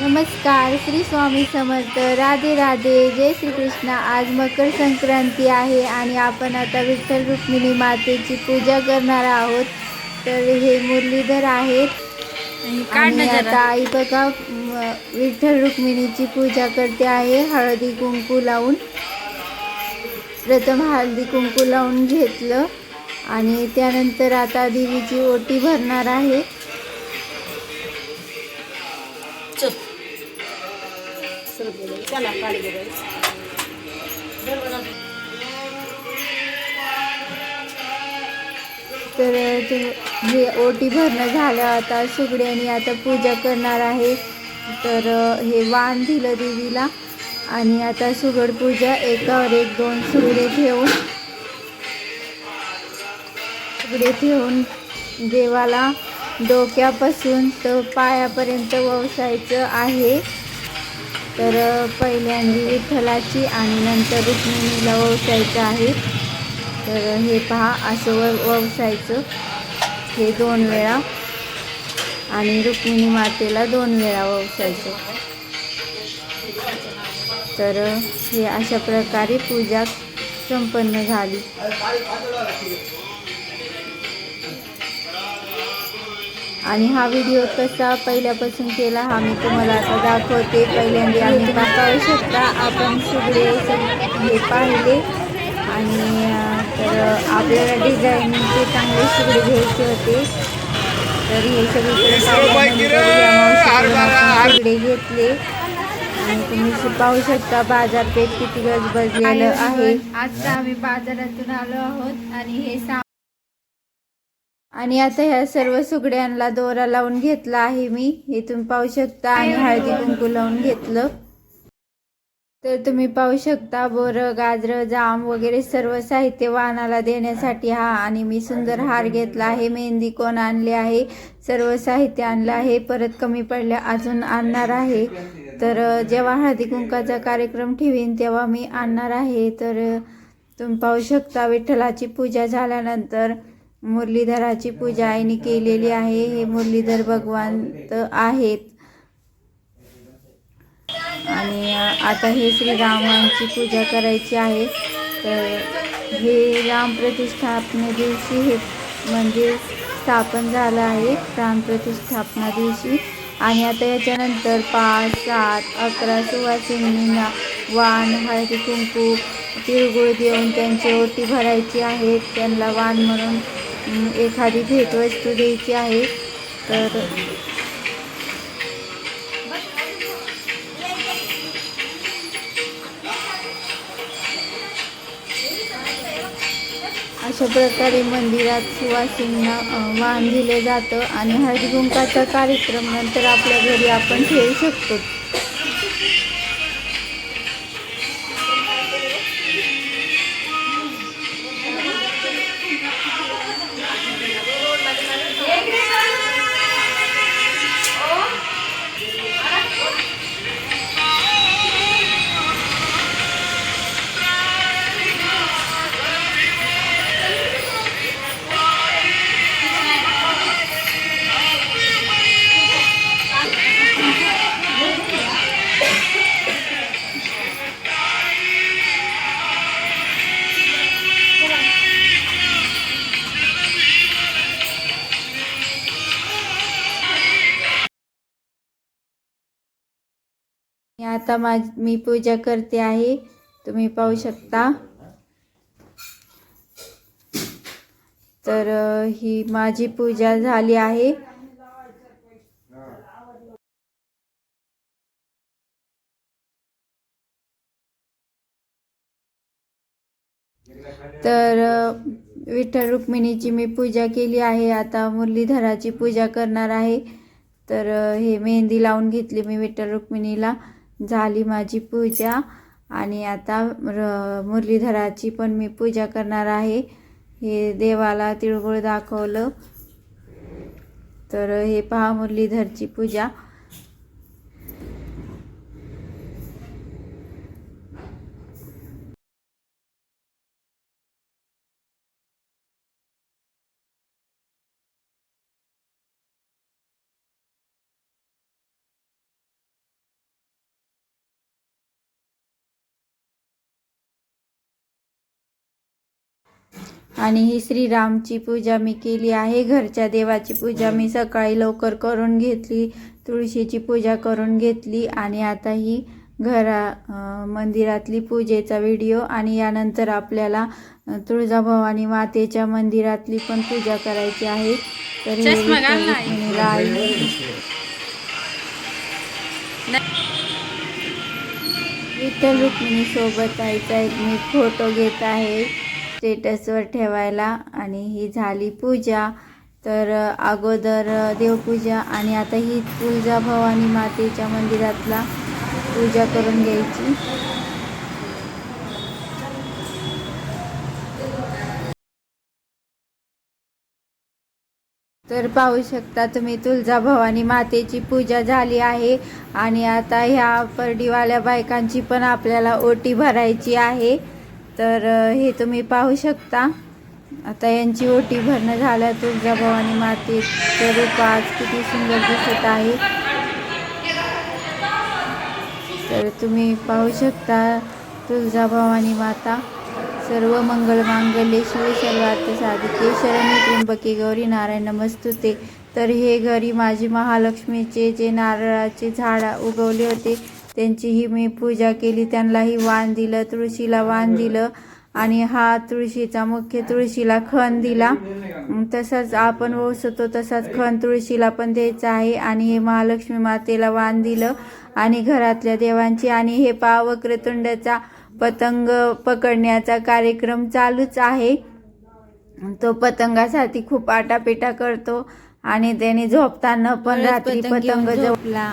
नमस्कार श्री स्वामी समर्थ राधे राधे जय श्री कृष्ण आज मकर संक्रांती आहे आणि आपण आता विठ्ठल रुक्मिणी मातेची पूजा करणार आहोत. तर हे मुरलीधर आहेत. आणि. आता आई बघा विठ्ठल रुक्मिणीची पूजा करते आहे. हळदी कुंकू लावून प्रथम हळदी कुंकू लावून घेतलं. आणि त्यानंतर आता देवीची ओटी भरणार आहे. चल. चला त्याला दे बाई. तर हे ओटी भरणं झालं आता सुगड्याने आता पूजा करणार आहे. तर हे वाण दिलं देवीला. आणि आता सुगड पूजा एकावर एक दोन सुगडे ठेवून सुगडे ठेवून देवाला डोक्यापासून तर पायापर्यंत वसायचं आहे. तर पहिल्यांदी विठ्ठलाची आणि नंतर रुक्मिणीला ववसायचं आहे. तर हे पहा असं व ववसायचं हे दोन वेळा. आणि रुक्मिणी मातेला दोन वेळा ववसायचं तर हे अशा प्रकारे पूजा संपन्न झाली. आणि हा व्हिडिओ कसा पहिल्यापासून केला हा मी तुम्हाला आता दाखवते. पहिल्यांदा आम्ही पाहू शकता. आपण सगळे सग- हे पाहिले. आणि तर आपल्याला डिझाईनचे चांगले सुगडे घ्यायचे होते. तर हे सगळीकडे सुगडे घेतले. आणि तुम्ही पाहू शकता बाजारपेठ किती गज बजलेलं आहे. आता आम्ही बाजारातून आलो आहोत. आणि हे सा आणि आता ह्या सर्व सुगड्यांना दोरा लावून घेतला आहे मी. हे तुम्ही पाहू शकता आणि हळदी कुंकू लावून घेतलं. तर तुम्ही पाहू शकता बोरं गाजरं जाम वगैरे सर्व साहित्य वाहनाला देण्यासाठी हा आणि मी सुंदर हार घेतला आहे. मेहंदी कोण आणले आहे? सर्व साहित्य आणलं आहे. परत कमी पडल्या अजून आणणार आहे. तर जेव्हा हळदी कुंकाचा कार्यक्रम ठेवीन तेव्हा मी आणणार आहे. तर तुम्ही पाहू शकता विठ्ठलाची पूजा झाल्यानंतर मुरलीधराची पूजा आईने केलेली आहे. हे मुरलीधर भगवंत आहेत. आणि आता हे श्रीरामांची पूजा करायची आहे. तर हे राम प्रतिष्ठापने दिवशी हे मंदिर स्थापन झालं आहे. प्राण प्रतिष्ठापना दिवशी. आणि आता याच्यानंतर पाच सात अकरा सुवासिनींना वाण हळदी कुंकू तिळगुळ देऊन त्यांची ओटी भरायची आहे. त्यांना वाण म्हणून एखादी भेटवस्तू द्यायची आहे तर अशा प्रकारे मंदिरात सुवासींना वाहन दिले दिलं जातं आणि हळदी कुंकाचा कार्यक्रम नंतर आपल्या घरी आपण ठेवू शकतो. मी आता माझ मी पूजा करते आहे. तुम्ही पाहू शकता. तर ही माझी पूजा झाली आहे. तर विठ्ठल रुक्मिणीची मी पूजा केली आहे. आता मुरलीधराची पूजा करणार आहे. तर हे मेहंदी लावून घेतली मी विठ्ठल रुक्मिणीला. झाली माझी पूजा. आणि आता र मुरलीधराची पण मी पूजा करणार आहे. हे देवाला तिळगुळ दाखवलं. तर हे पहा मुरलीधरची पूजा. आणि ही श्रीरामची पूजा मी केली आहे. घरच्या देवाची पूजा मी सकाळी लवकर करून घेतली तुळशीची पूजा करून घेतली आणि आता ही घरा मंदिरातली पूजेचा व्हिडिओ आणि यानंतर आपल्याला तुळजाभवानी मातेच्या मंदिरातली पण पूजा करायची आहे. तर हे ना. विठ्ठल रुक्मिणीला आई विठ्ठल रुक्मिणी सोबत आईचा एक मी फोटो घेत आहे. स्टेटसवर ठेवायला आणि ही झाली पूजा. तर अगोदर देवपूजा आणि आता ही तुळजा भवानी मातेच्या मंदिरातला पूजा करून घ्यायची. तर पाहू शकता तुम्ही तुळजाभवानी मातेची पूजा झाली आहे आणि आता ह्या परडीवाल्या बायकांची पण आपल्याला ओटी भरायची आहे. तर हे तुम्ही पाहू शकता. आता यांची ओटी भरणं झालं. तुळजाभवानी मातेचं रूप आज किती सुंदर दिसत आहे. तर तुम्ही पाहू शकता तुळजाभवानी माता. सर्व मंगल मांगल्ये शिव सर्वार्थ साधिके शरणी त्र्यंबके गौरी नारायण नमस्तुते. तर हे घरी माझी महालक्ष्मीचे जे नारळाचे झाड उगवले होते त्यांचीही मी पूजा केली त्यांनाही वाण दिलं तुळशीला वाण दिलं आणि हा तुळशीचा मुख्य तुळशीला खण दिला. तसाच आपण ओसतो तसाच खण तुळशीला पण द्यायचा आहे आणि हे महालक्ष्मी मातेला वाण दिलं आणि घरातल्या देवांची आणि हे पा वक्रतुंडचा पतंग पकडण्याचा कार्यक्रम चालूच आहे. तो पतंगासाठी खूप आटापिटा करतो आणि त्याने झोपताना पण रात्री पतंग झोपला.